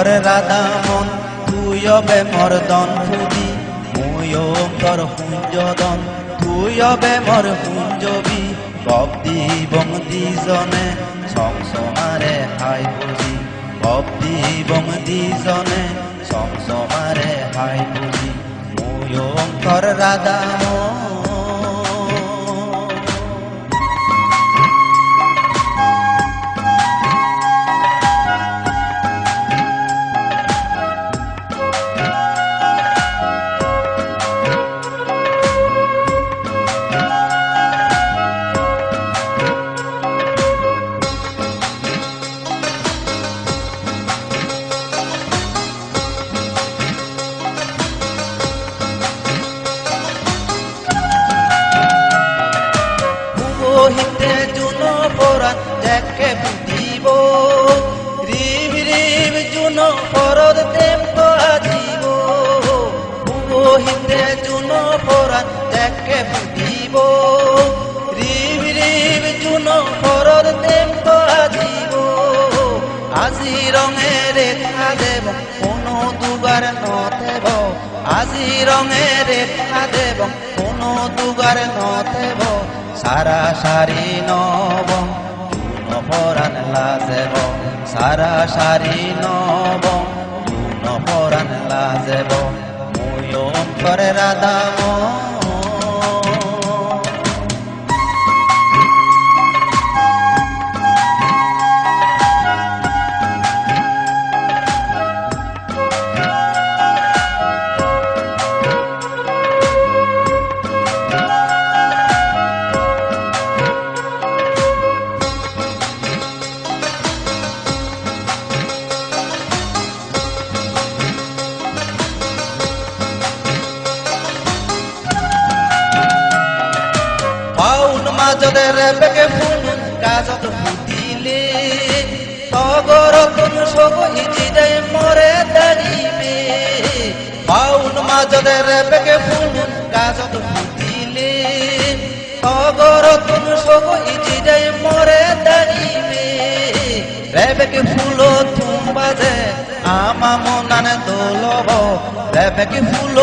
অন্তর রাধা মন, তুই অবে মর দন ফুদি মুই অন্তর হুঞ্জদন। তুই অবে মর হুঞ্জবি কব্দি বংদি জনে, সংসমারে হাই বুঝি। কব্দি বংদি জনে, সংসমারে হাই বুঝি। মুই অন্তর রাধা মন দেখে বুঝিব। রিম রিম, জুন দেব তো আজিব। পুরোহিতে জুন পরাণ দেখে বুঝিব। রিম রিম, জুন দেব তো আজিব। আজি রঙে রেখা দেব, কোনো দুবার নথেব। আজি রঙে রেখা দেব, কোনো দুবার নথেব। সারা সারি পরাণ লাজেব সারা সারি নব চুন পরাণ লাজেব। মুই অন্তরে রাধা মাজদের বেগে ফুল কাজত ফুটিলে। সব ইজিদে মরে দাঁড়িবে। ফাউন মাজদের বেগে ফুল কাজত ফুটিলে। সব ইজিদে মরে দাঁড়িবে। রেবেকে ফুল তুম বাজে, আমা মনানে দোলব। রেবেকে ফুল